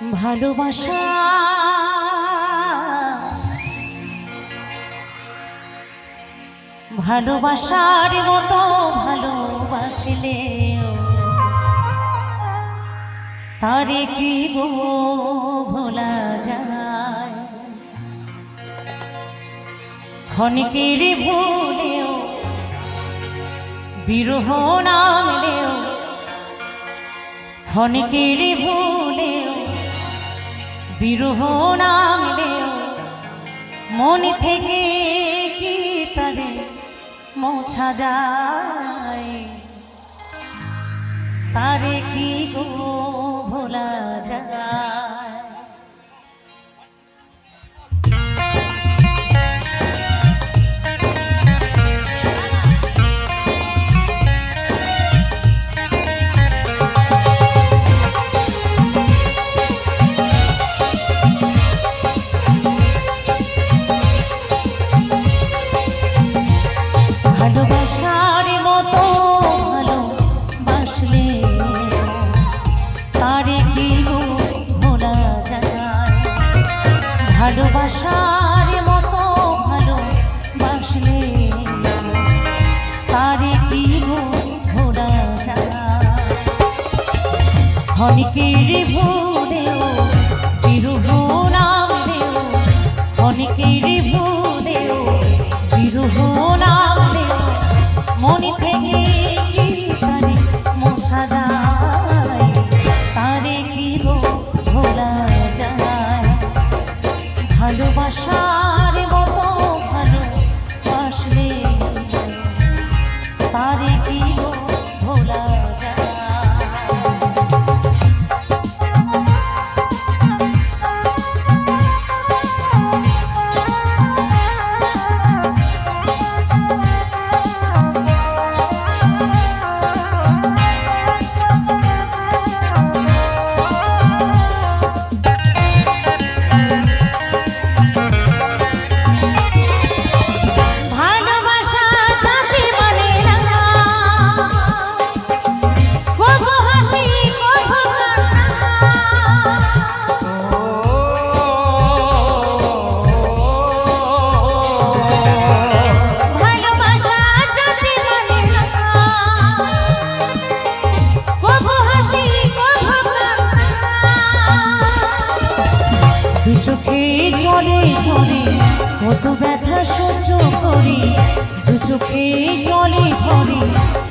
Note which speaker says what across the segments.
Speaker 1: ভালোবাসা। ভালোবাসার মতো ভালোবাসলে তারে কি গো ভোলা যায়? ক্ষণিকের ভুলেও বিরহ নামলেও ক্ষণিকের ভুলেও বিরহ নামলেও মন থেকে কি তারে মোছা যায়? তারে কি গো ভালোবাসার মতো ভালোবাসলে তারে কি গো ভোলা যায় নাম দেও বিরহ ভালোবাসার মতো ভালোবাসলে তারে কি ভোলা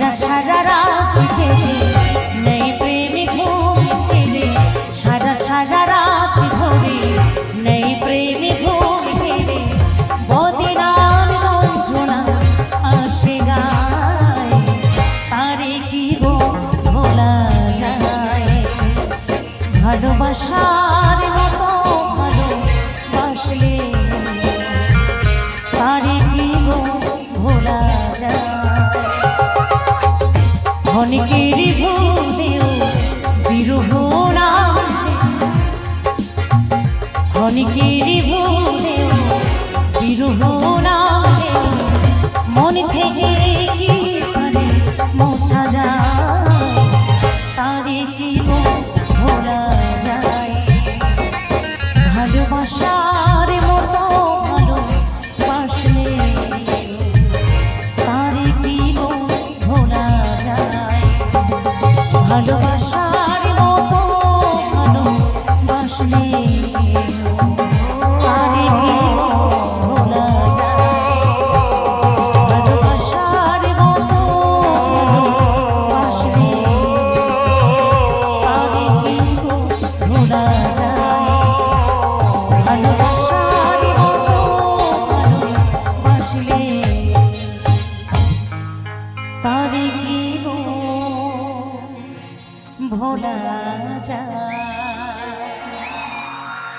Speaker 1: সারা মনে